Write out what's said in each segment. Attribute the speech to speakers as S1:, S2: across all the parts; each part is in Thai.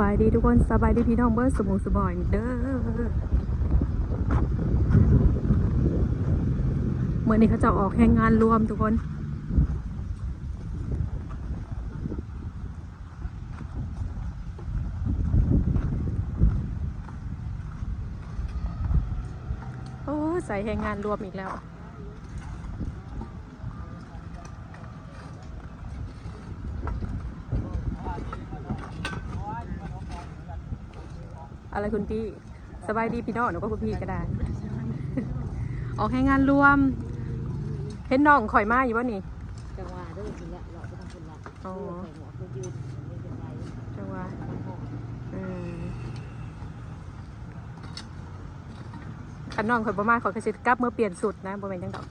S1: บายดีทุกคนสบายดีพี่น้องเบิร์สมุสบอยเด้อเมื่อนี้เขาจะออกแห่งงานรวมทุกคนโอ้ใส่แห่งงานรวมอีกแล้ว อะไรคุณพี่สบายดีพี่น้องหนูก็คุณพี่ก็ได้ ออกให้งานรวม เห็นน้องข่อยมาอยู่วะนี่
S2: จังหวะเด้อคุณละเราไปทำคุณละ
S1: อ๋อ
S2: ใส่หมวกยืนไม่เป็นไร
S1: จังหวะ
S2: ทำหมวก
S1: อืมขันน้องข่อยประมาณข่อยก็สิกลับเมื่อเปลี่ยนสุดนะบ่แม่นจังดอก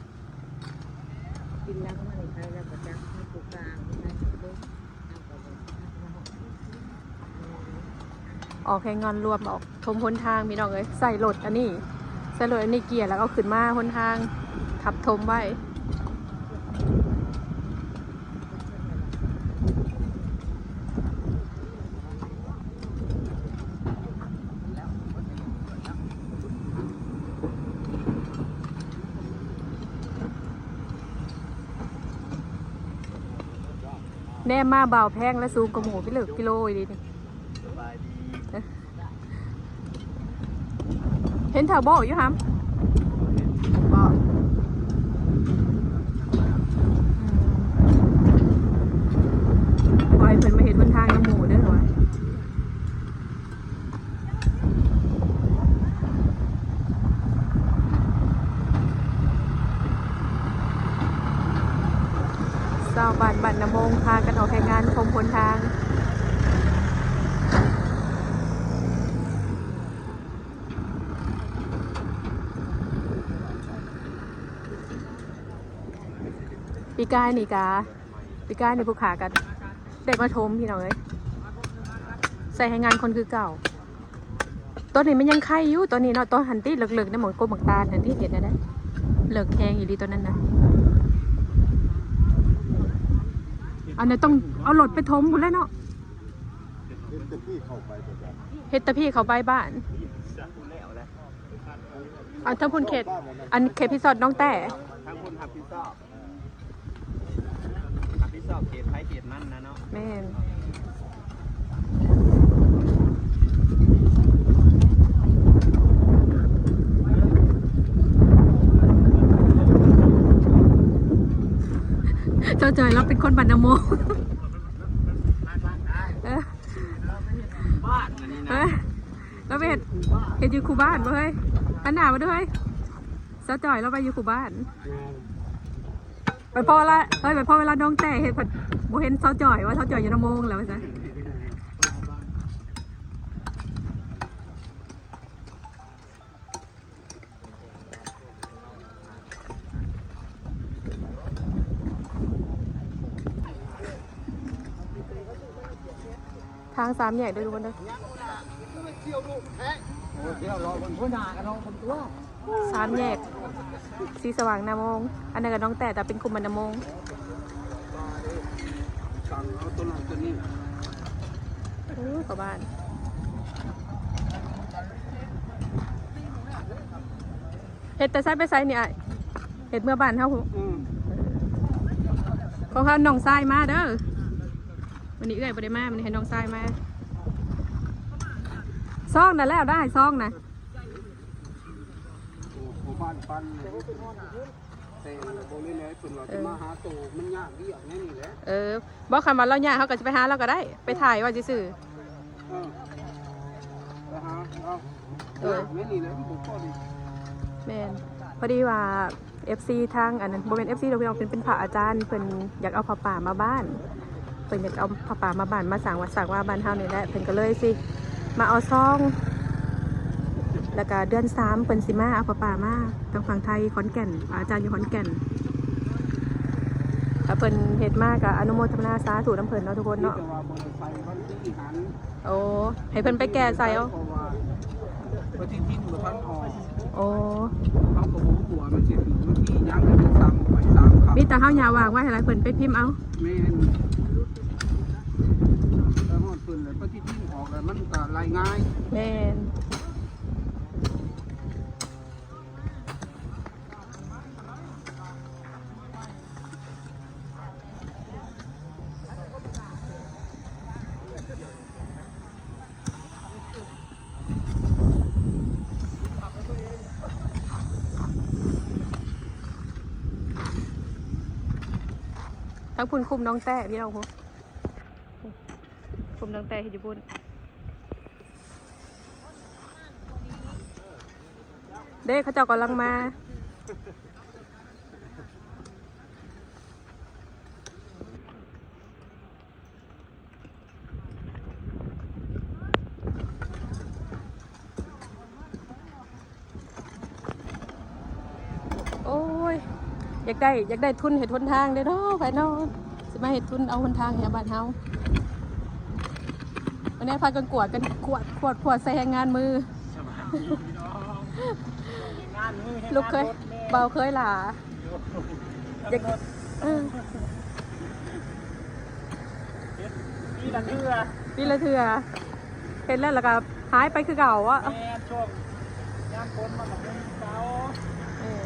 S2: กินแล้วก็มาในไทยแล้วก็จะให้ปลูกกลางให้ปลูกเบิ้งเอาไปเลยเอาไป
S1: ออกให้งานรวมออกทมหนทางพี่น้องเอ้ยใส่รถอันนี้ ใส่รถอันนี้เกียร์แล้วก็ขึ้นมาหนทางทับทมไว้แน่มาเบาแพงและสูงกว่าหมูพี่เหลือกิโลอีดีนี่
S3: บายดี
S1: เห็นแถวโบ่อยู่ฮัมบ่ปล่อยเพิ่นมาเห็นบนทางน้ำหมูเด้อวะสาวบ้านบ้านน้ำมงพากันออกแข่งงานชมพลทาง กายนี่กาปีกายนี่ผู้ขากันได้มาทมพี่น้องเอ้ยใส่ให้งานคนคือเก่าตอนนี้มันยังไข่อยู่ตอนนี้เนาะตอนหันตี้เหลือกๆนะหมอนกมหมกตาหันที่เห็นนะนะเหลือกแหงอยู่ดีตอนนั้นนะอันนี้ต้องเอารถไปทมหมดแล้วเนาะ
S3: เป็นแต่พี่เต่แบบ
S1: เฮ็ดตะพี่เขาไปบ้านอันทั้งพุ่นเขตอันเขตพิซอดน้องแต่
S3: ทั้งคุณหับพิซซ่าหับพิซซ่า เขตไทยเขตนั่นนะเนาะ
S1: แม่นเจ้าจอยเราเป็นคนบันนาโมเออ
S3: บ้านอันนี้นะ
S1: เฮ้ยเราไปเห็นเห็นอยู่คูบ้านบ่เฮ้ยอันหนามาด้วยเจ้าจอยเราไปอยู่คูบ้าน ไปพ่อละเฮ้ยไปพ่อเวลาน้องแต่เห็นผัดบ่เห็นเจ้าจอยว่าเจ้าจอยอยู่นาโมงแล้วว่าซะทางสามแยกด้วยทุกคนเด้อ
S2: เดี๋ยวรอบนหัวหน้ากันน้องคนตัว
S1: สามแยก สีสว่างนาโมง อันนั้นกับน้องแต่แต่เป็นคุมมันนาโมง
S3: สั่งเอาตัวนั้นตัวนี้
S1: โอ้ยเข้าบ้านเห็ดแต่ไซไปไซเนี่ยอ้ายเห็ดเมื่อบ้านเขา
S3: อืม
S1: ของเขาน้องทรายมาเด้อวันนี้เอ้อยบ่ได้มาวันนี้ให้น้องทรายมาซองน่ะแล้วได้ซองน่ะ
S3: โอ้โหบ้าน ปันเลยแต่โบนี่เลยส่วนเราจะมาหาตัวมันยากเดียวแน่นี่แหละ
S1: เออบอกคำว่าเราเนี่ยากเขาก็จะไปหาเราก็ได้ ไปถ่ายว่าจะซื้อ
S3: เออไปหาเอา
S1: เออ
S3: แม่นี่เลยผมก็ดี
S1: แม่นพอดีว่า FC ทางอันนั้นโมเมน FC เราพี่น้องเป็นเป็นพระอาจารย์เพิ่นอยากเอาผ้าป่ามาบ้านเพิ่นอยากเอาผ้าป่ามาบ้านมาสั่งว่าสั่งว่าบ้านเฮานี่แหละเพิ่นก็เลยสิมาเอาซอง แล้วก็เดือนสามเพิ่นสิมาเอาผ้าป่ามาทางฝั่งไทยขอนแก่น อาจารย์อยู่ขอนแก่นถ้าเพิ่นเฮ็ดมากก็อนุโมทนาสาธุน้ำเพิ่นเนาะทุกคนเนาะโอ้ให้เพิ่นไปแก่ใส่เอา
S3: เพราะว่าปฏิทินบ่ทันออก
S1: โอ้
S3: เขาก็บ่หัวมันสิถึงวันที่ยังเป็นซ้ำไปซ้ำครับ
S1: มีแต่เฮาอย่าวางไว้ให้หลายเพิ่นไปพิมพ์เอา
S3: แม่นแต่ฮอดเพิ่นแล้วปฏิทินออกแล้วมันง่าย
S1: แม่น ทั้งพุ่นคุมน้องแต่พี่น้องคุคุมน้องแต่ที่ญี่ปุ่นเด้เขาเจ้ากำลังมา โอ้ย อยากได้อยากได้ทุนเห็ดทุนทางเด้อเนาะไปเนาะสิมาเห็ดทุนเอาทุนทางแห่บ้านเฮาวันนี้พากันกวดกันขวดขวดขวดใส่แรงงานมือ ลูกเคย เบาเคยหล่าอยากเออ
S4: นี่ละเทือ
S1: ปีละเถื่อเห็นแล้วแล้วก็หายไปคือเก่าอะ
S4: แม่ช่วงยามฝนมาแบบนี้เช้า
S1: เออ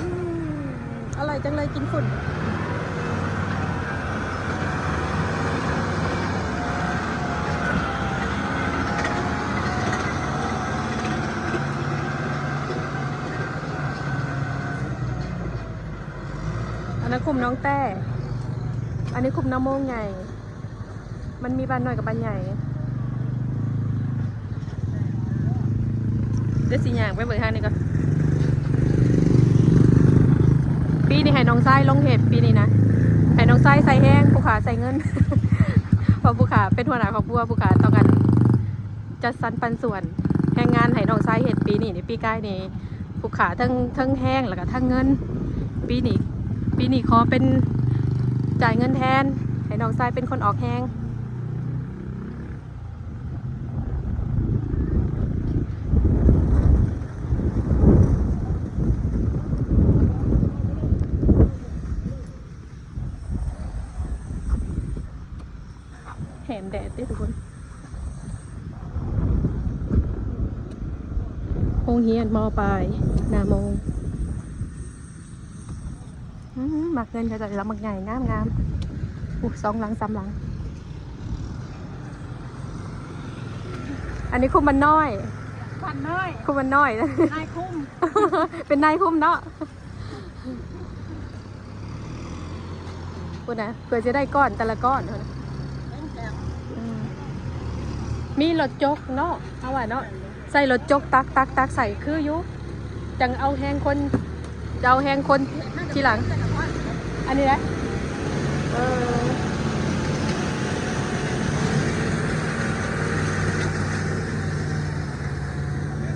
S1: อืมอร่อยจังเลยกินฝุ่น อันนั้น คุมน้องแต่อันนี้คุมน้ำโมงใหญ่มันมีบานหน่อยกับบานใหญ่เดี๋ยวสิอย่างไปเบิกทางนี้ก่อน ปีนี้ให้น้องไส้ลงเห็ดปีนี้นะให้น้องไส้ใส่แห้งผู้ขาใส่เงินเพราะผู้ขาเป็นหัวหน้าของบัวผู้ขาต้องกันจัดสรรปันส่วนแรงงานให้น้องไส้เห็ดปีนี้ในปีใกล้นี้ผู้ขาทั้งทั้งแห้งแล้วก็ทั้งเงินปีนี้ ปีนี้ขอเป็นจ่ายเงินแทน ให้น้องทรายเป็นคนออกแหงแหมแดดดิทุกคนโรงเฮียนมอปลายนาโมง มหมักเงินจะจะรับหมักใหญ่งามงามอู้สองหลังสามหลัง อันนี้คุมมันน้อย
S4: พันน้อย
S1: คุมมันน้อย
S4: นายคุ้ม
S1: เป็นนายคุมเนาะพูดนะเพื่อจะได้ก้อนแต่ละก้อนเท่านั้นอืมมีรถจกเนาะเอาว่าเนาะใส่รถจกตักตักตักใส่คืออยุจังเอาแหงคนจะ เอาแหงคนทีหลัง อันนี้นะเออ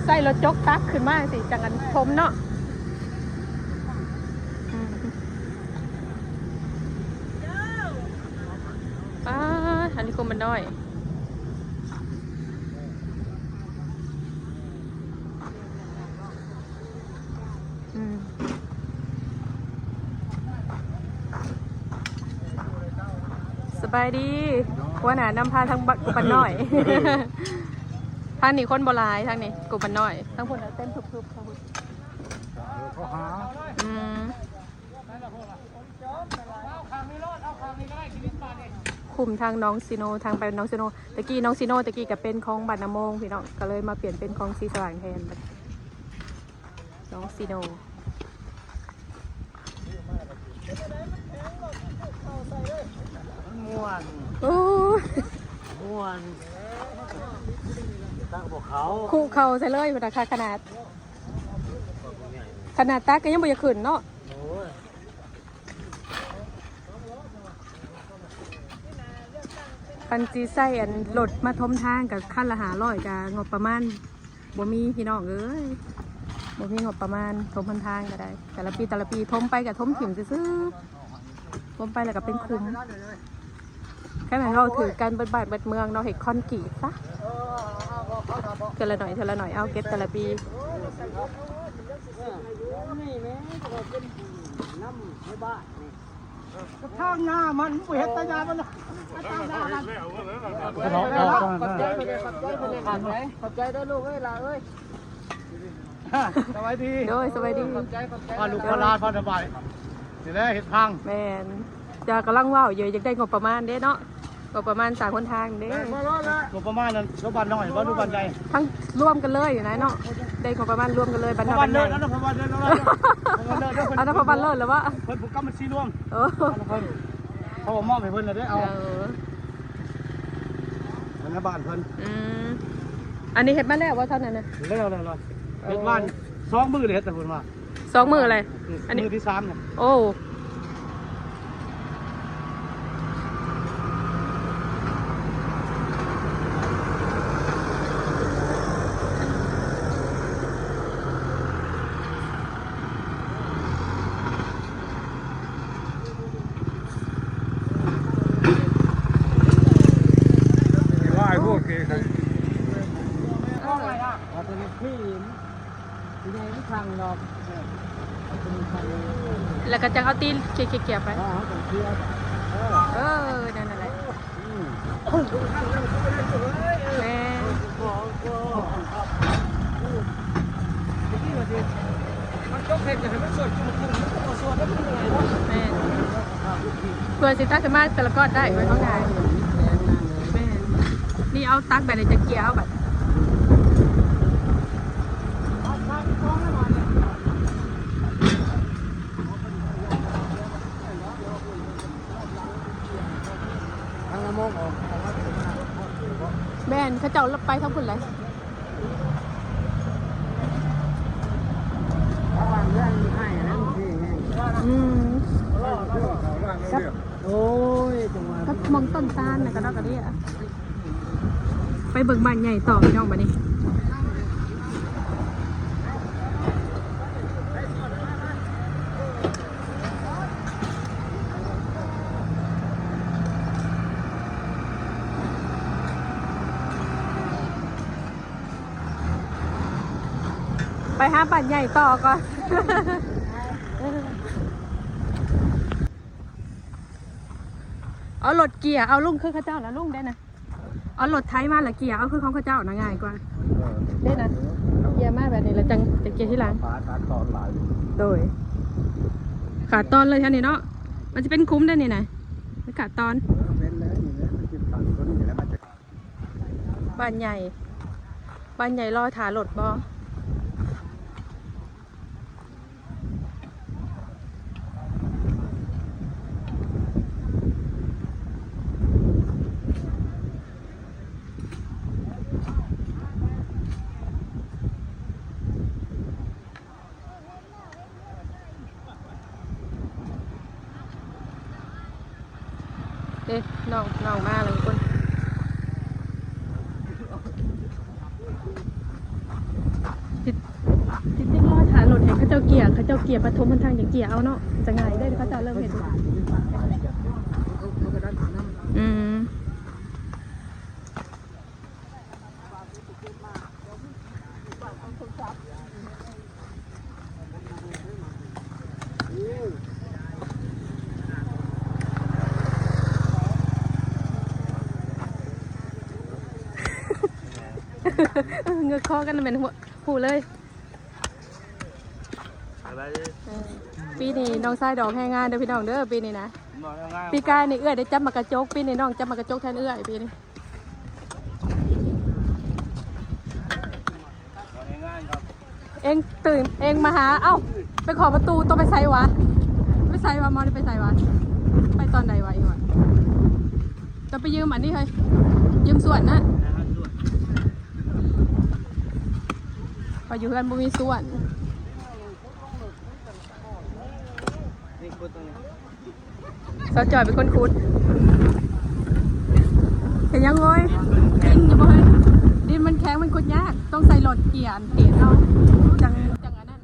S1: ใส่รถจกตักขึ้นมาสิจังกันทมเนาะอ่าอันนี้คงมันน้อย บายดีหัวหน้านำพาทางบักกุบันน้อย ทางนี้คนโบราณทางนี้กุบันน้อยทางคนเต้นทุบๆทางคน
S3: เขาหา
S1: อืมคุมทางน้องซิโนทางไปน้องซิโนตะกี้น้องซิโนตะกี้กับเป็นของบัตรนำโมงพี่น้องก็เลยมาเปลี่ยนเป็นของซีสว่างแทนบัดน้องซิโน
S4: ม่ วน
S1: โอ้ย
S4: ม่วนตั้งพวกเขา
S1: คู่เข่าใส่เลยพอราคาขนาด ขนาดตักก็ยังบ่อยากขึ้นเนาะ
S4: โอ้ย
S1: คันจีไส้อันรถมาทมทางกับขั้นละหาร้อยกับงบประมาณบ่มีพี่น้องเอ้ยบ่มีงบประมาณทมพันทางก็ได้ แต่ละปีแต่ละปีทมไปกับทมถิ่มซื่อๆทมไปแล้วก็เป็นคุ้ม แค่นั้นเราถือการเบิดบาทเบิดเมืองเนาเห็ดคอนกรีตซะเทละหน่อยเทละหน่อยเอาเก็ตแต่ละปี
S3: ก็
S4: ท่างหน้ามันเห็นตายามันนะทางหน้ามัน
S3: ขอบใจไปเลยขอบใจไปเลยขอบใจขอบใจเด้อลูกเอ้ยล่ะเอ้ย
S4: สวัสดี
S1: โดยสวัสดี
S3: ขอบใจขอบใจ
S4: พอลูกพอลาพอสบายเดี๋ยวได้เห็ดพัง
S1: แมนจะกำลังว่าวอยู่อยากได้งบประมาณเด้เนาะ งบประมาณสามคนทางเด้
S3: มารอดละ
S4: ลูกประมาณนั้นลูกบ้านน้อยบ้านลูกบ้านใหญ่
S1: ทั้งร่วมกันเลยอยู่นะเนาะได้งบประมาณร่วมกันเลยบรร
S4: พ
S1: ทั
S4: อ
S1: ด
S4: บ้า
S1: บั
S4: น
S1: น
S4: เลิ
S1: ใหญ่
S4: ศแล้วพอบ้านเลิศแล้วพอบ้านเลิศแล้ว
S1: อันนั้นพอบันเลิศแล้ววะ
S4: เพิ่นผูกกรรมมันซีรวม
S1: โอ้
S4: เพิ่นเขาบอกมอบให้เพิ่นเลยได้เอา
S1: เออ
S4: เพิ่นในบ้านเพิ่น
S1: อืมอันนี้เห็ดมาแล้วว่าเท่านั้นนะ
S4: เร็วเลยเลยเฮ็ดบ้านสองมือเลยเฮ็ดแต่เพิ่นว่า
S1: สองมืออะไร อันนี้
S4: มือที่สามเนี่ย
S1: โอ้
S3: ตัวนี้พี่ที่ไหนไม่ทางหรอกเอาตัวนี้ทาง
S1: แล้วก็จะเอาตีนเกี่ยๆไป
S3: อ๋อต้องเคลียร์เออ
S1: เออนั่นอะไร
S3: อืม
S1: แม่
S3: มันจกเห็ดอย่างมันสดจุ่มจุ่มมันก็สดแล้วมันเหนื่อยเนาะ
S1: แม่เพื่อสิตักขึ้นมาแต่ละก้อนได้ไว้ข้างในแม่นี่เอาตักแบบไหนจะเกี่ยวแบบ
S3: ทางละโมงออก
S1: แม่น เขาเจ้าไปทั้งคนเลย
S3: ระหว่างเรื่องให้นะพี่ให้
S1: อืม
S3: โอ้ยจังหวะ
S1: ก็มองต้นตาลนะก็ดอกกระเดียไปเบิ่งบ้านใหญ่ต่อพี่น้องมานี่ หาบ้านใหญ่ต่อก่อน เอารถเกียร์เอาลุงคือข้าเจ้านะลุงได้นะเอารถไทยมาละเกียร์เอาคือของข้าเจ้านะง่ายกว่าได้นะเกียร์มาแบบนี้แล้วจังจะเกียร์ที่หลัง
S3: ฟ้าตอนหลาย
S1: โดยขาตอนเลยท่านนี่เนาะมันจะเป็นคุ้มได้นี่นะขาตอน
S3: ปั่นะมันจิบตังตัวนี้แล้วมันจะ
S1: บ้านใหญ่บ้านใหญ่รอถารถบอเด้ น้องน้องมากเลยคนจิตจิตจิตรอดหารถเห็นเขาเจ้าเกียร์เขาเจ้าเกียร์ปฐมพันทางอย่างเกียร์เอาเนาะจะไงได้เขาเจะเริ่มเห็น เงือกคอกันเป็นหัวหูเลย ปีนี้น้องชายดอกแห้งงานเด้อพี่น้องเด้อปีนี้นะ ปีกายนี่เอื้อยได้จับมากระจกปีนี้น้องจับมากระจกแทนเอื้อยปีนี้
S4: ง่
S1: เองตื่นเองมาหา เอ้า ไปขอประตูต้องไปใส่วะ ไปใส่วะมอนไปใส่วะ ไปตอนใดวะอีกวะจะไปยืมอันนี้เฮ้ยยืมส่วนนะ พออยู่เพื่อนบ่มีส่วน
S4: นี่คุณตรงนี้
S1: สาวจอยเป็นคนคุดเห็นยังโอยจริงอยู่บ่เฮ้ยดินมันแข็งมันคุดยาก ต้องใส่รถเกียร์เกียร์เนาะจังจังอันนั้น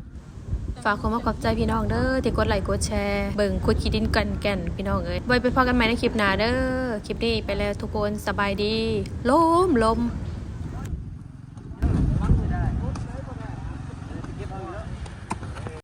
S1: ฝากความมาขอบใจพี่น้องเด้อที่กดไลค์กดแชร์เบิ่งคุยคิดดินกันแก่นพี่น้องเอ้ยไว้ไปพอกันใหม่ในคลิปหน้าเด้อคลิปนี้ไปแล้วทุกคนสบายดีลมลม